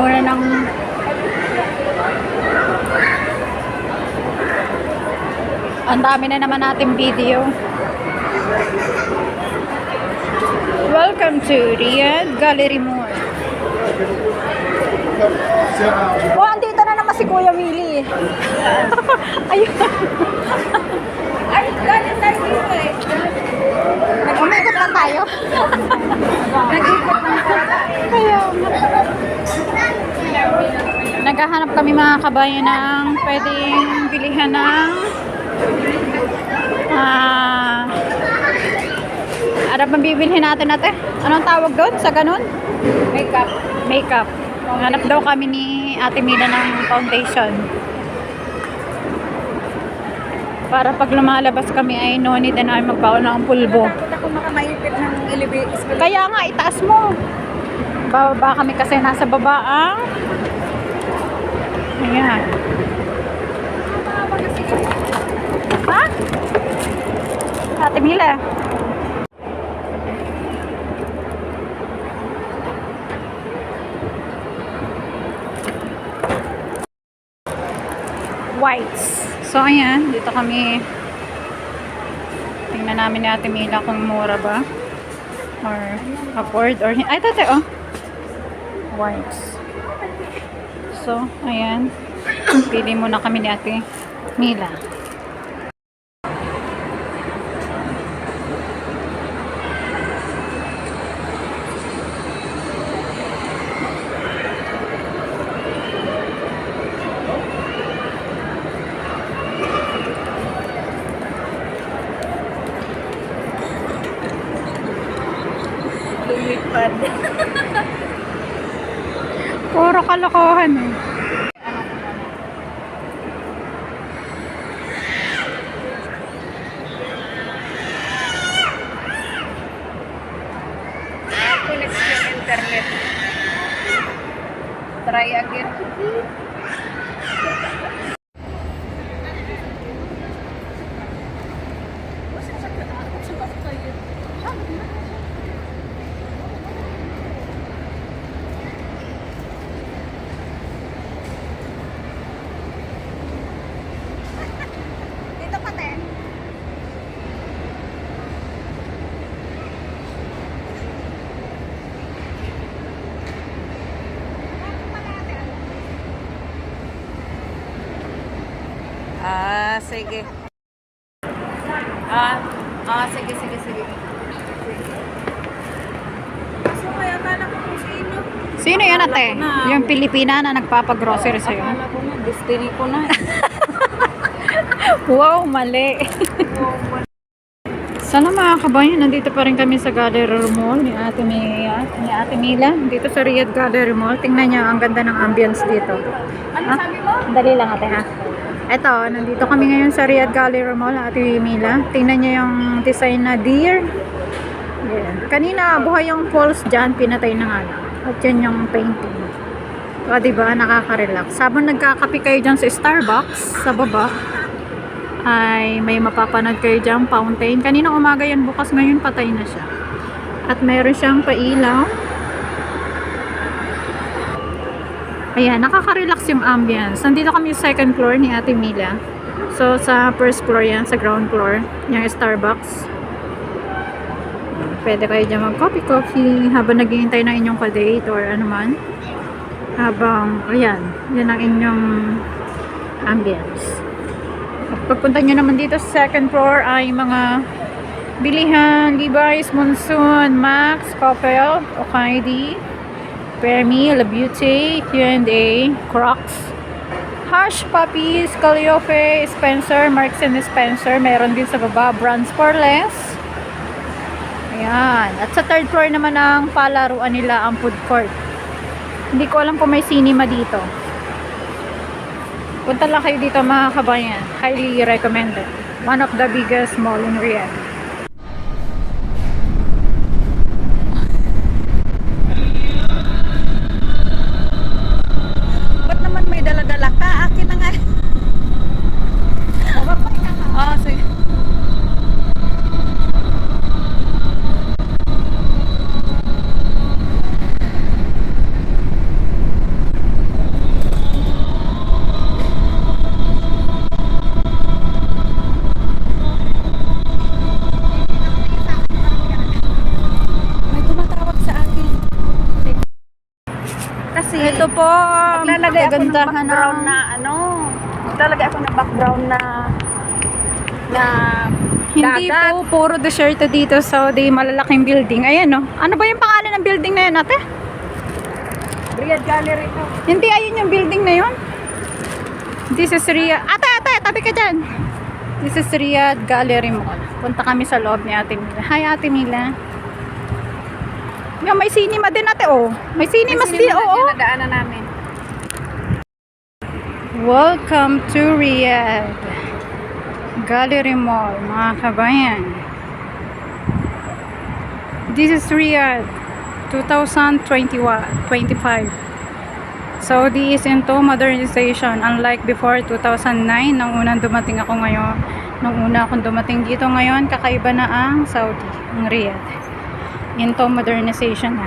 Puno na ng... Ang dami na naman nating video. Welcome to Riyadh Gallery Mall. Oh, andito na naman si Kuya Willie. Ayun. Ay, galing tayo eh. Umikot lang tayo. Nag-ikot ng Kaya Naghahanap kami mga kabayan ng pwedeng bilihan ng ah ano bang bibilhin natin ate? Anong tawag doon sa ganun? makeup. Makeup. Hanap daw kami ni Ate Mila ng foundation. Para pag lumalabas kami ay no need na namin magbaon ng pulbo. Takot ako makamaipit ng elevator. Kaya nga, itaas mo. Bababa kami kasi nasa baba ang... Ayan. Ha? Ate Mila. Whites. So, ayan. Dito kami Tingnan namin ni Ate Mila kung mura ba. Or afford or Ay, tate, oh. Whites. So, ayan. Pili muna kami ni Ate Mila. Paano? Sige. Ah, ah, sige, sige, sige. So, kaya akala ko kung sino. Sino yan ate? Ko na. Yung Pilipina na nagpapagrocery sa'yo. Akala ko na, destiny ko na. Wow, mali. Sana mga kabayan, nandito pa rin kami sa Gallery Mall ni Ate Mia, ni Ate Mila, dito sa Riyadh Gallery Mall. Tingnan niyo, ang ganda ng ambience dito. Ano Ha? sabi mo? Dali lang ate ha. Eto, nandito kami ngayon sa Riyadh Gallery Mall, Ate Mila. Tingnan niyo yung design na deer. Yan. Kanina, buhay yung falls dyan, pinatay na nga lang. At yan yung painting. O, diba? Nakaka-relax. Habang nagkakape kayo dyan sa Starbucks, sa baba, ay may mapapanood kayo dyan, fountain. Kanina umaga yan, bukas ngayon patay na siya. At meron siyang pailaw. Ayan, nakaka-relax yung ambience. Nandito kami sa second floor ni Ate Mila. So, sa first floor yan, sa ground floor, yung Starbucks. Pwede kayo dyan mag-coffee-coffee habang naghihintay ng inyong ka-date or ano man. Habang, ayan, yan ang inyong ambience. At pagpunta nyo naman dito sa second floor ay mga bilihan, Levi's, Monsoon, Max, Coppel, Okaidi, Permi, La Beauty, Q&A, Crocs, Hush Puppies, Calliope, Spencer, Marks and Spencer. Meron din sa baba, Brands for Less. Ayan. At sa third floor naman ang palaruan nila ang food court. Hindi ko alam kung may cinema dito. Punta lang kayo dito mga kabayan. Highly recommended. One of the biggest mall in Riyadh. Ba't naman may dala-dala ka? Akin na nga. Ah, sige. Kasi. Ito po, Maglalagay ako ng background ng- na ano. Maglalagay ako ng background na na Hindi dagat. po, puro desierto dito sa di malalaking building. Ayan no. Ano ba yung pangalan ng building na yun, ate? Riyadh Gallery to. Hindi, ayun yung building na yun. This is Riyadh. Ate, ate, tabi ka dyan. This is Riyadh Gallery Mall. Punta kami sa loob ni Ate Mila. Hi, Ate Mila. Yung may cinema din ate, oh. May cinemas Kasi din, oo. yun, nadaanan namin. Welcome to Riyadh Gallery Mall, mga kabayan. This is Riyadh 2021 25. Saudi is into modernization unlike before 2009 nang unang dumating ako ngayon. Nung una akong dumating dito ngayon, kakaiba na ang Saudi, ang Riyadh. Into modernization na.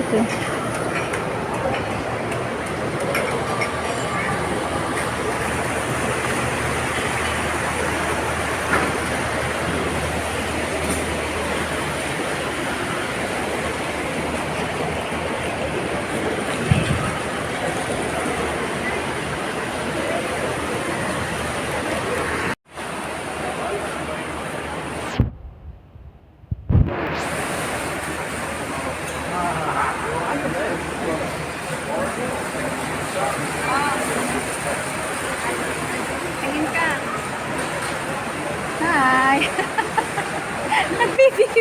Ito. Tingin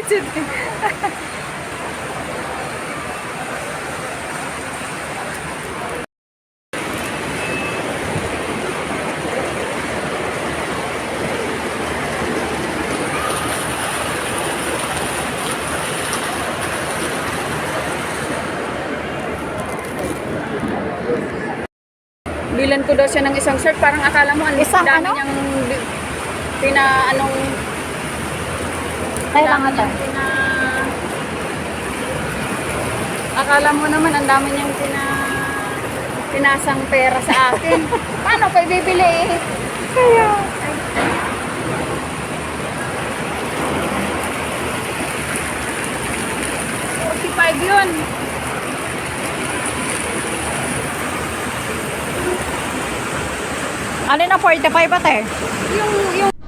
Nagbibigit din. Bilan ko daw siya ng isang shirt. Parang akala mo, ang Isang dami ano? niyang pina, anong, Kailangan pina, akala mo naman, ang dami niyang pina, pinasang pera sa akin. Paano ko ibibili? Kaya. Forty-five yun. Alin na 45 ate? Yung, yung